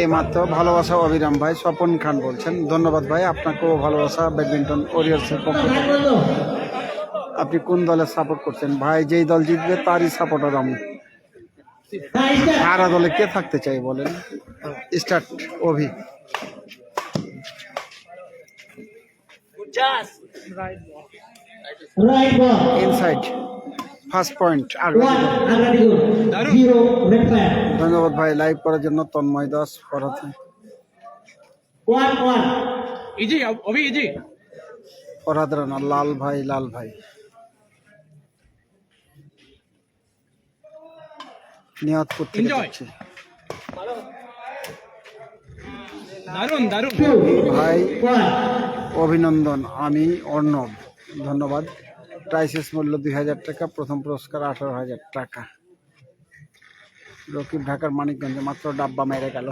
এই মাত্র ভালোবাসা অবিরাম ভাই স্বপন খান বলছেন। ধন্যবাদ ভাই আপনাকেও ভালোবাসা ব্যাডমিন্টন ওরিয়ার্সের পক্ষ থেকে। আপনি কোন দলের সাপোর্ট করছেন? ভাই যেই দল জিতবে তারই সাপোর্টার আমি। সারা দলে কে থাকতে চাই বলেন? Start Abhi. Inside first point. ধন্যবাদ ভাই লাইভ করার জন্য Tanmoy Das one. Easy Abhi easy. Farhad Rana Lal ভাই লাল ভাই। নিয়তপুর থেকে. দেখছি দারুণ দারুণ ভাই অভিনন্দন আমি অর্ণব। ধন্যবাদ। প্রাইসেস মূল্য দুই হাজার টাকা প্রথম পুরস্কার আঠারো হাজার টাকা রকিব ঢাকার মানিকগঞ্জে মাত্র ডাব্বা মেরে গেল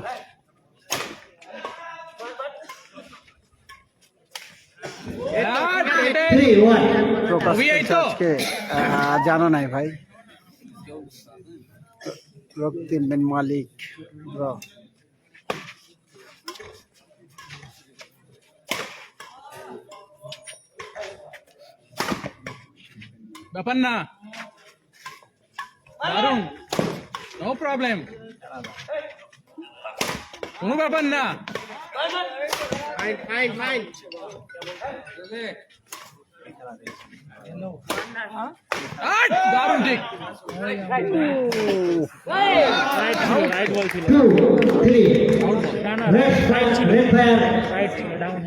আর এটাই- Three, one. প্রকাশ অভি এই করছে তো? আজকে আহ, জানা নাই ভাই রক্তিম বিন মালিক ব্যাপার না দারুণ নো প্রবলেম কোনো ব্যাপার না আট, দারুণ ঠিক Two, three. Red flag, red flag.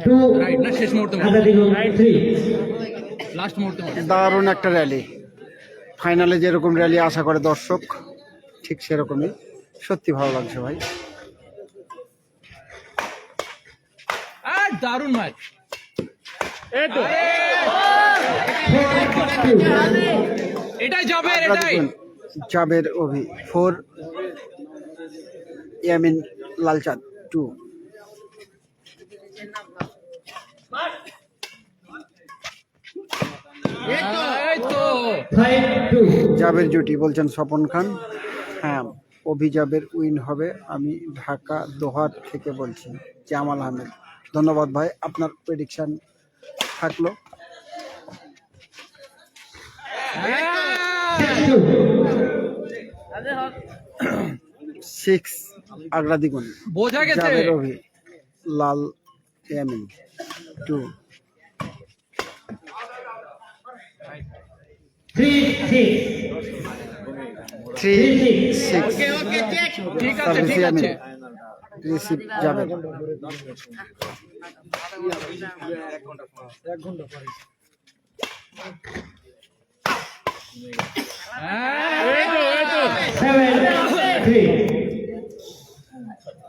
Two, right না শেষ মুহূর্তে. লাস্ট মুহূর্তে দারুণ একটা র্যালি ফাইনালে যেরকম র্যালি আশা করে দর্শক ঠিক সেরকমই। সত্যি ভালো লাগছে ভাই। আর ম্যাচ. এটাই যাবে এটাই। জাবের অভি। ফোর ইয়ামিন লালচাঁদ টু এই তো Five, two. জাবের জুটি বলছেন স্বপন খান। হ্যাঁ অভিজাবের উইন হবে। আমি ঢাকা দোহার থেকে বলছি জামাল আহমেদ। ধন্যবাদ ভাই আপনার প্রেডিকশন থাকল. সিক্স আগ্রা দ্বিগুণ বোঝা গেছে। Jaber Abhi Lal Yamin two Three, six. Three Three, six. Six ঠিক আছে ঠিক আছে রিসিভ যাবেন Seven, three.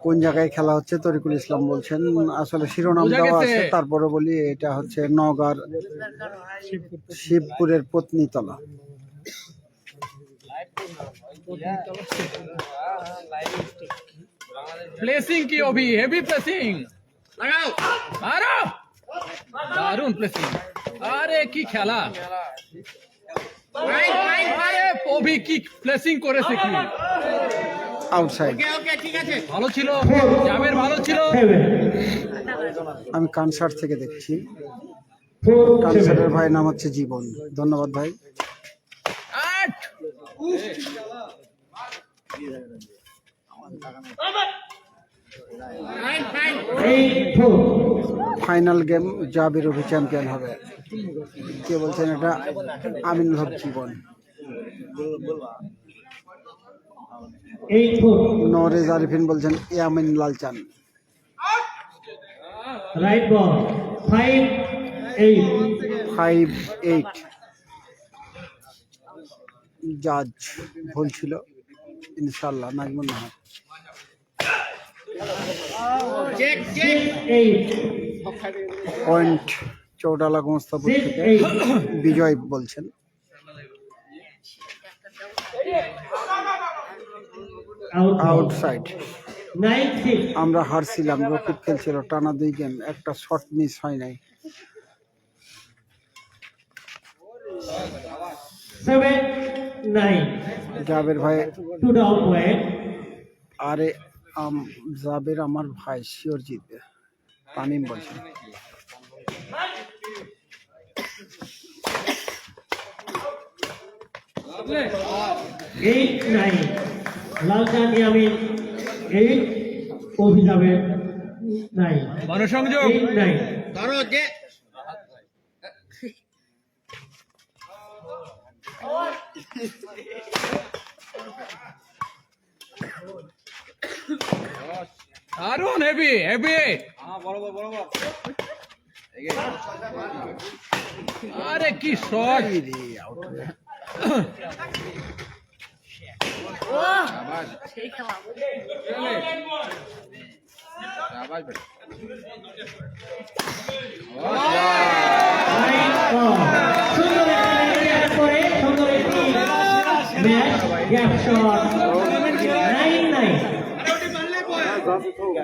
কোন জায়গায় খেলা হচ্ছে? তরিকুল ইসলাম বলছেন। আসলে শিরোনাম দেওয়া আছে তারপরে বলি এটা হচ্ছে নগার শিবপুরের পত্নীতলা। প্লেসিং কি অভি? হেভি প্লেসিং লাগাও। আরও। দারুণ প্লেসিং আরে কি খেলা। আরে অভি কি প্লেসিং করেছে কি? আউটসাইড ভালো ছিল। জাবের ভালো ছিল। আমি কানসার থেকে দেখছি। কানসারের ভাই নাম হচ্ছে জীবন। ধন্যবাদ ভাই। আট। Final game Jabir Abhi champion হবে। কে বলছেন এটা? আমিনুল হক জীবন. নরেজ আরিফিন বলছেন Yamin Lalchan. Right ball. Five, eight. Five eight জাজ ভুল ছিল। ইনশাল্লাহ নাজমুল নাহার। পয়েন্ট চৌডালা গোমস্তাপুর Six, থেকে বিজয় বলছেন. আউটসাইড আমরা হারছিলাম রকিব খেলছিল টানা দুই গেম একটা শট মিস হয় নাই। জাবের ভাই. আরে আম- জাবের আমার ভাই শিওর জিতবে। তামিম বলছে। এইট নাইন লালচা নিয়ামিন এইট অভিযাবের নাইন গণসংযোগ এইট নাইন দারুণ হেভি হেভি আরে কি খেলা সুন্দর একটি ম্যাচ করে সুন্দর একটি match gap shot nine nine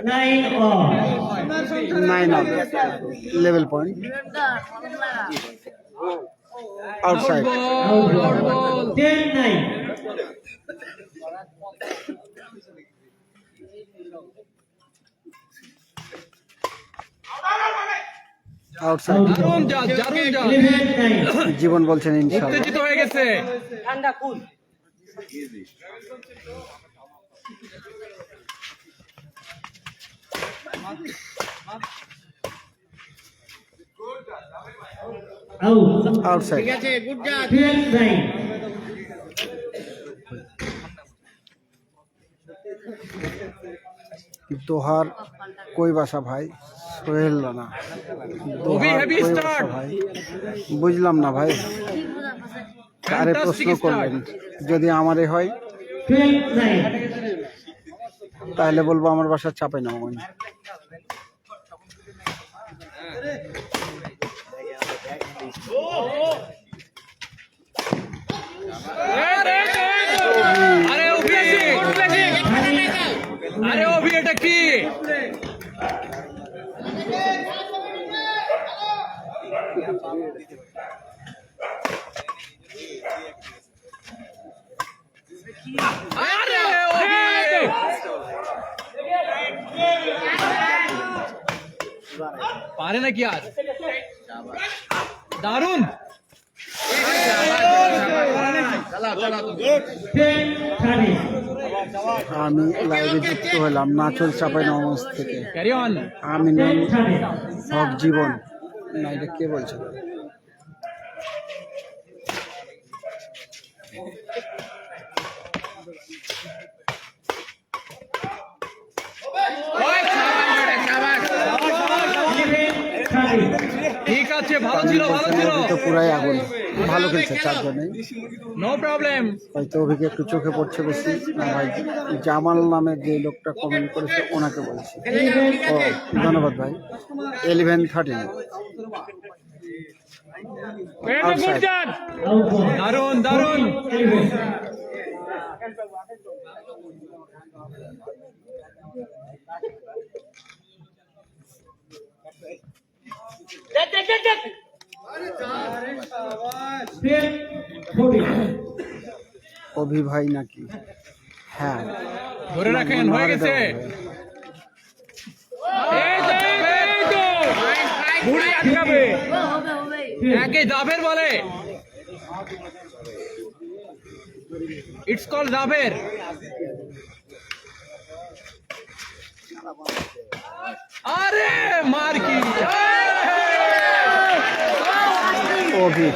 nine all nine out level point outside ball ball ten nine outside দারুণ যা দারুণ যা ইলেভেন নাইন জীবন বলছেন উত্তেজিত হয়ে গেছে। Out outside twelve nine Dohar কই বাসা ভাই সোহেল রানা. ভাই বুঝলাম না ভাই আরে প্রশ্ন. করলেন যদি আমারে হয় তাহলে বলব আমার বাসা চাপে না আরে আরে অভি আরে অভি এটা কি আরে অভি পারে নাকি আর দারুণ টেন থার্টি আমি লাইভে যুক্ত হলাম নাচল চাপাই নমস থেকে। আমি নাম হক জীবন না এটা কে বলছে ইলেভেন থার্টি ঠিক আছে ভালো ছিল ভালো ছিল অভি তো পুরাই আগুন। ভালো খেলছে চারজনে নো প্রবলেম হয়তো অভিকে একটু চোখে পড়ছে বেশি ভাই জামাল নামে যে লোকটা কমেন্ট করেছে ওনাকে বলছি। ও ধন্যবাদ ভাই। থার্টিন আউট বল দারুণ দারুণ টেন ফোর্টি অভি ভাই নাকি? হ্যাঁ। ধরে রাখেন হয়ে গেছে। একে জাভের বলে। It's call Jaber. আরে মার কি অভি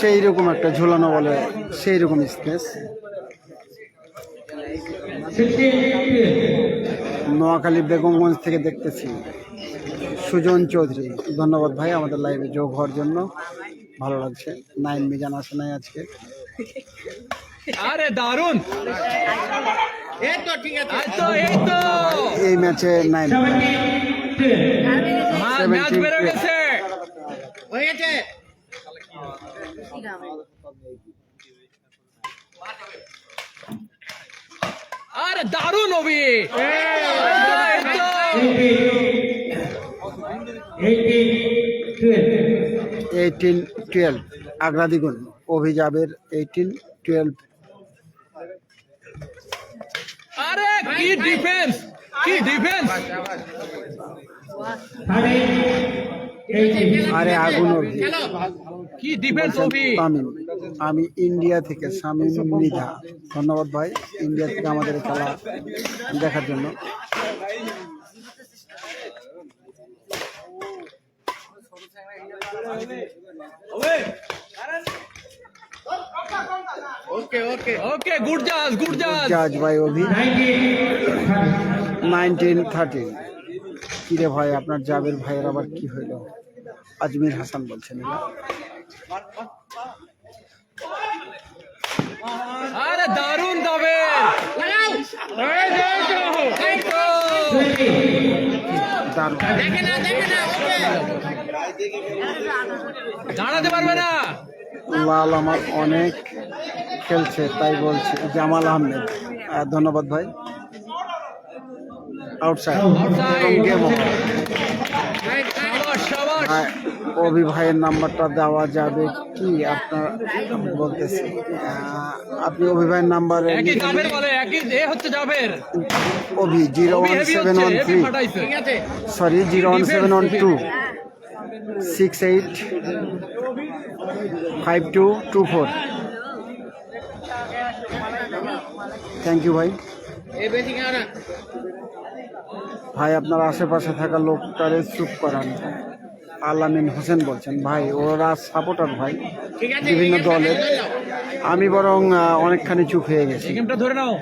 সেই রকম একটা ঝুলানো বলে সেই রকম স্পেস নোয়াখালী বেগমগঞ্জ থেকে দেখতেছি সুজন চৌধুরী। ধন্যবাদ ভাই আমাদের লাইভে যোগ হওয়ার জন্য। ভালো লাগছে। নাইন মিজান আসে নাই আজকে? আরে দারুণ এই তো এই তো এই ম্যাচে নাইন সেভেন্টিন টেন মা- ম্যাচ বেরো গেছে আরে দারুণ তো। এইটিন টুয়েলভ আগ্রা দ্বিগুণ। অভিজাবের এইটিন টুয়েলভ আরে কি ডিফেন্স কি ডিফেন্স আরে আগুন অভি কি ডিফেন্স তামিম আমি ইন্ডিয়া থেকে শামীম মৃধা ধন্যবাদ ভাই ইন্ডিয়া থেকে আমাদের খেলা দেখার জন্য। ওকে গুড জাজ গুড জাজ জাজ ভাই অভি। নাইনটিন থার্টিন কিরে ভাই আপনার জাবের ভাইয়ের আবার কি হইল? আজমির হাসান বলছেন। আরে দারুণ দাঁড়াতে পারবে না। লাল আমার অনেক খেলছে তাই বলছি জামাল আহমেদ। আহ, ধন্যবাদ ভাই। আউটসাইড. গেম অভি ভাইয়ের নাম্বারটা দেওয়া যাবে কি আপনার বলতেছি? আপনি অভি ভাইয়ের নাম্বার একই জাবের বলে একই এ হচ্ছে Jaber. Abhi zero one seven one three. Sorry zero one seven one two six eight five two two four thank you ভাই। ভাই আপনার আশেপাশে থাকা লোকটারে চুপ করান। আলামিন হোসেন বলছেন ভাই ওরা সাপোর্টার ভাই বিভিন্ন দলের। আমি বরং অনেকখানি চুপ হয়ে গেছি। ধরে নাও।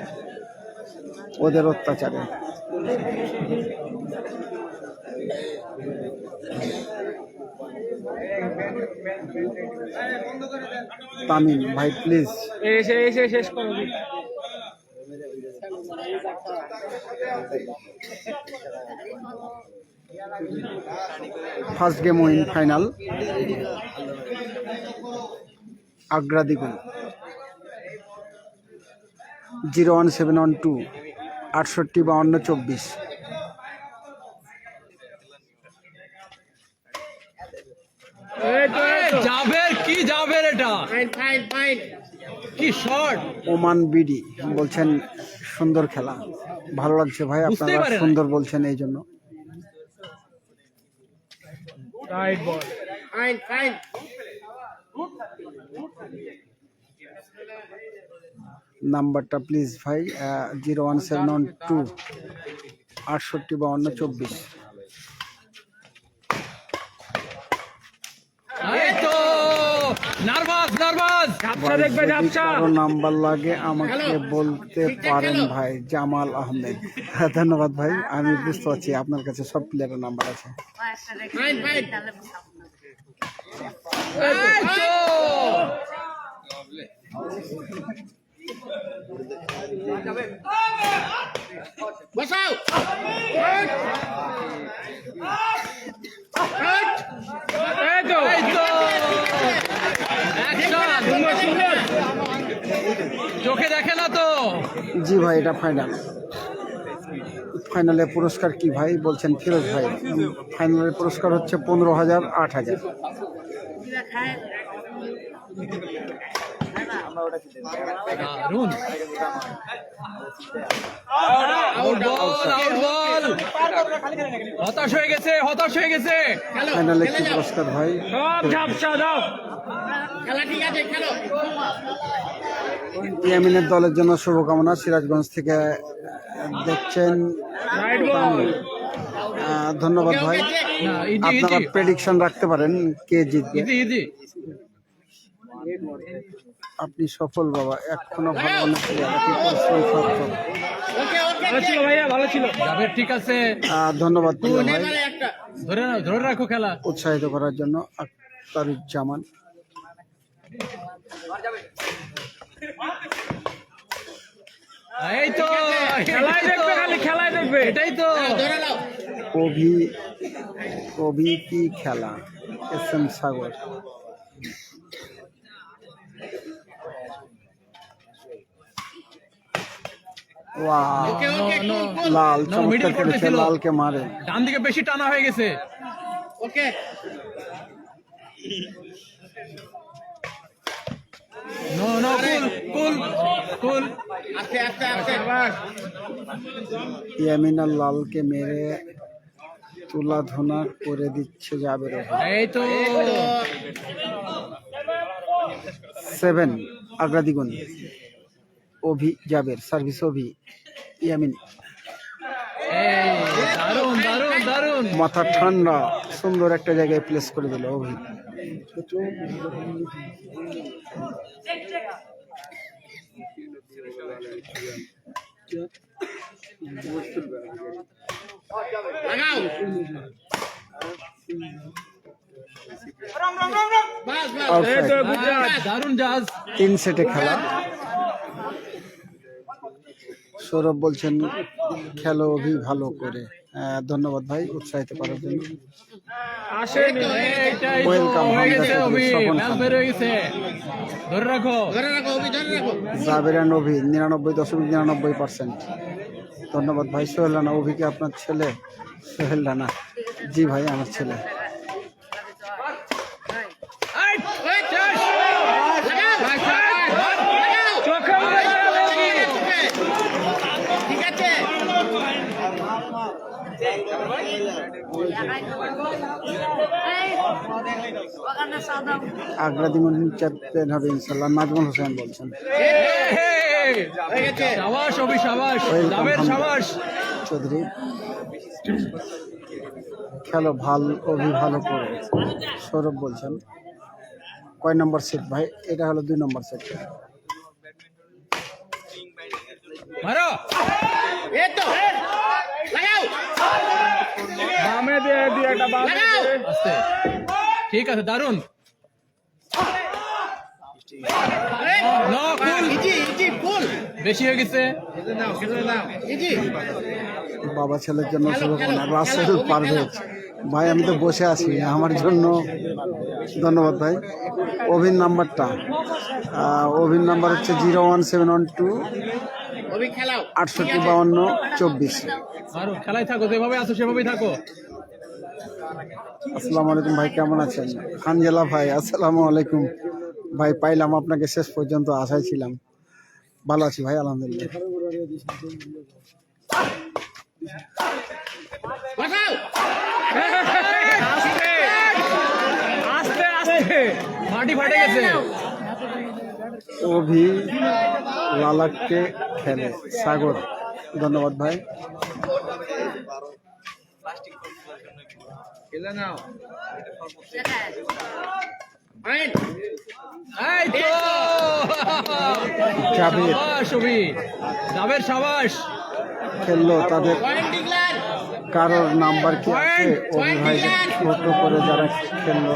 ওদের অত্যাচারে। তামিম ভাই প্লিজ এসে এসে শেষ করো। First game win final Agra দ্বিগুণ zero one seven one two আটষট্টি বাউন্ন চব্বিশ জাবের কি জাবের এটা? কি শট ওমান বিডি বলছেন সুন্দর খেলা। ভালো লাগছে ভাই আপনারা সুন্দর বলছেন এই জন্য। নাম্বারটা প্লিজ ভাই zero one seven one two আটষট্টি বাউন্ন চব্বিশ এই তো নার্ভাস নার্ভাস। নাম্বার লাগে আমাকে বলতে পারেন ভাই জামাল আহমেদ। হ্যাঁ, ধন্যবাদ ভাই আমি বুঝতে পারছি আপনার কাছে সব প্লেয়ারের নাম্বার আছে। এই তো এই তো Action! চোখে দেখে না তো? জি ভাই এটা ফাইনাল ফাইনালে পুরস্কার কি ভাই? বলছেন ফিরোজ ভাই। ফাইনালের পুরস্কার হচ্ছে পনেরো হাজার আট হাজার। হতাশ হয়ে গেছে হতাশ হয়ে গেছে। ফাইনালে কি পুরস্কার ভাই? সব ঝাপসা দাও। ইয়ামিনের দলের জন্য শুভকামনা। সিরাজগঞ্জ থেকে দেখছেন ধন্যবাদ ভাই। না আপনারা প্রেডিকশন রাখতে পারেন কে জিতবে। আপনি সফল বাবা। এখনও ভালো না player, আপনি পরিশ্রম সার্থক। ভালো ছিল ভাইয়া ভালো ছিল। যাবে ঠিক আছে। ধন্যবাদ ধরে ধরে রাখো খেলা। উৎসাহিত করার জন্য আক্তারুজ্জামান। এই তো খেলাই দেখবে খালি খেলাই দেখবে। এটাই তো। কবি কবি কি খেলা? এস এম সাগর। লাল চমৎকার খেলেছে লালকে মারে। ডান দিকে বেশি টানা হয়ে গেছে। No no cool cool cool Yamin লালকে মেরে তুলাধনা করে দিচ্ছে জাবের এই তো। সেভেন আগ্রা দ্বিগুণ অভি জাবের সার্ভিস অভি ইয়ামিন। মাথা ঠান্ডা সুন্দর একটা জায়গায় প্লেস করে দিল অভি। তিন সেটে খেলা। সৌরভ বলছেন খেলো অভি ভালো করে। ধন্যবাদ ভাই উৎসাহিত করার জন্য। হয়ে হয়ে জাবের নিরানব্বই দশমিক নিরানব্বই পার্সেন্ট। ধন্যবাদ ভাই সোহেল রানা অভিকে আপনার ছেলে সোহেল রানা। জি ভাই আমার ছেলে এই, শেষ। চোখে এই ওখানে সাদা আগ্রা দিমন চ্যাম্পিয়ন হবে ইনশাল্লাহ নাজমুল হোসেন বলছেন চৌধুরী খেলো ভালো অভি ভালো করে। সৌরভ বলছেন কয় নম্বর সেট ভাই? এটা হলো দুই নম্বর সেট মারো। আস্তে। ঠিক আছে দারুণ নো কুল বেশি হয়ে গেছে। বাবা ছেলের জন্য শুভকামনা রাসেল পারভেজ ভাই আমি তো বসে আছি। আমার জন্য ধন্যবাদ ভাই। অভিন নাম্বারটা। অভিন নাম্বার হচ্ছে zero one seven one two আটষট্টি বাউন্ন চব্বিশ। খেলায় থাকো যেভাবে আছো সেভাবেই থাকো। আসসালামু আলাইকুম ভাই কেমন আছেন? হানজেলা ভাই আসসালামু আলাইকুম। ভাই পাইলাম আপনাকে শেষ পর্যন্ত আশায় ছিলাম। ভালো আছি ভাই আলহামদুলিল্লাহ। অভি লালাককে খেলে। সাগর ধন্যবাদ ভাই। জাবের সাবাস জাবের সাবাস। খেললো তাদের। কারোর নাম্বার কি আছে? অভি ভাই ছোট করে যারা খেললো।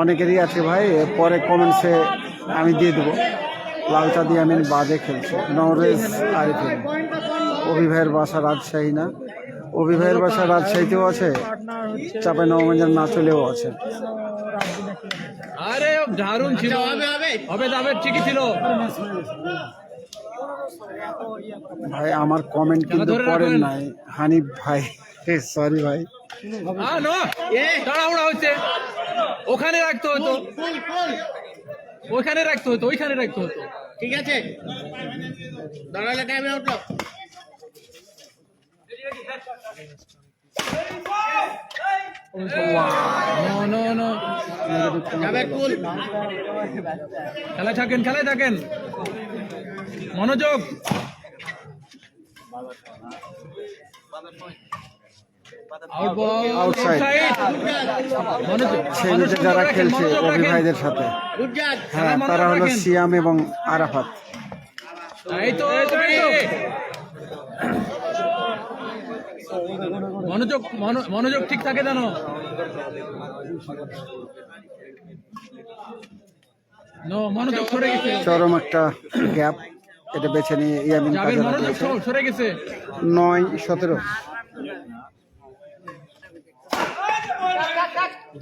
অনেকেরই আছে ভাই পরে কমেন্টসে আমি দিয়ে দেবো। লালচা দিয়ে আমি বাদে খেলছি। নরেজ আরিফিন অভি ভাইয়ের বাসা রাজশাহী না? অভি ভাইয়ের বাসা রাজশাহীতেও আছে চাপে নবমঞ্জন না চলেও আছে। আরে দারুণ ছিল। হবে জাবের ঠিকই ছিল। ভাই আমার কমেন্ট কিন্তু করেন নাই। হানিফ ভাই সরি ভাই। তাড়াহুড়া হচ্ছে। ওখানে রাখতে হতো। ওইখানে রাখতে হতো ওইখানে রাখতে হতো। ঠিক আছে। দাঁড়ালে টাইমে উঠল খেলায় থাকেন খেলায় থাকেন মনোযোগ যারা খেলছে মনোযোগ ভাইদের সাথে হ্যাঁ তারা হলো সিয়াম এবং আরাফাত এই তো মনোযোগ মনো- মনোযোগ ঠিক থাকে জানো মনোযোগ সরে গেছে। চরম একটা গ্যাপ এটা বেছে নিয়ে ইয়ামিন মনোযোগ সরে গেছে। নয় সতেরো।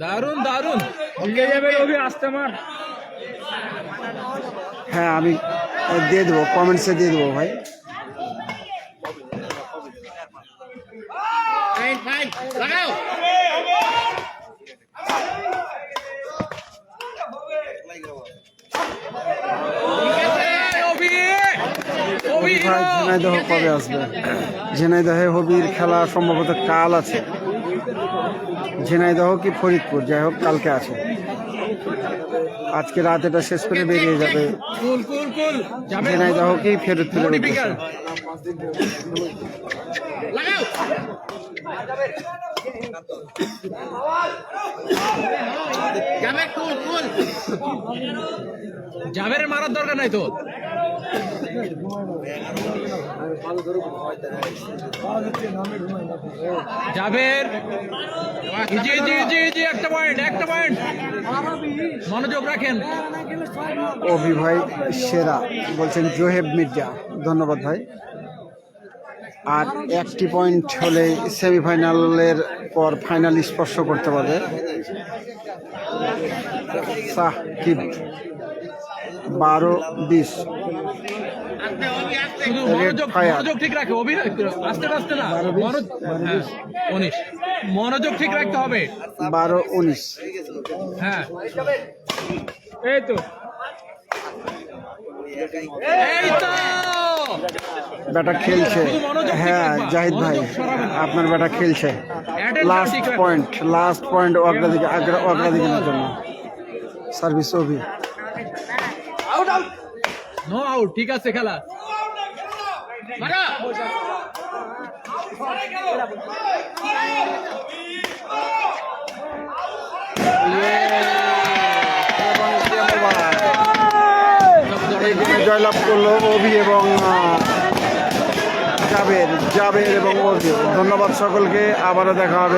দারুণ দারুণ হ্যাঁ আমি দিয়ে দেবো কমেন্টসে দিয়ে দেবো ভাই। ফাইন ফাইন লাগাও ঝিনাইদহ কবে আসবে ঝিনাইদহে হবির খেলা সম্ভবত কাল আছে। ঝিনাইদহ কি ফরিদপুর? যাই হোক কালকে আছে। আজকে রাত এটা শেষ করে বেরিয়ে যাবে। ঝিনাইদহ কি ফেরত ফিরে জাবের মারার দরকার নাই তো জাবের জি জি জি জি একটা পয়েন্ট একটা পয়েন্ট মনোযোগ রাখেন। অভি ভাই সেরা, বলছেন জোহেব মির্জা। ধন্যবাদ ভাই। আর একটি পয়েন্ট হলে সেমিফাইনালের পর ফাইনাল স্পর্শ করতে পারবে। সাকিব বারো বিশ। মনোযোগ ঠিক রাখে অভিনয় আস্তে আস্তে না। হ্যাঁ, উনিশ। মনোযোগ ঠিক রাখতে হবে। বারো উনিশ। হ্যাঁ। এই তো। এই তো! ব্যাটা খেলছে। হ্যাঁ জাহিদ ভাই আপনার ব্যাটা খেলছে। লাস্ট পয়েন্ট লাস্ট পয়েন্ট অগ্রাধিকার অগ্রাধিকারের জন্য। সার্ভিস অভি। নো আউট ঠিক আছে খেলা। জয়লাভ করল অভি এবং জাবের জাবের এবং অভি ধন্যবাদ সকলকে, আবারও দেখা হবে।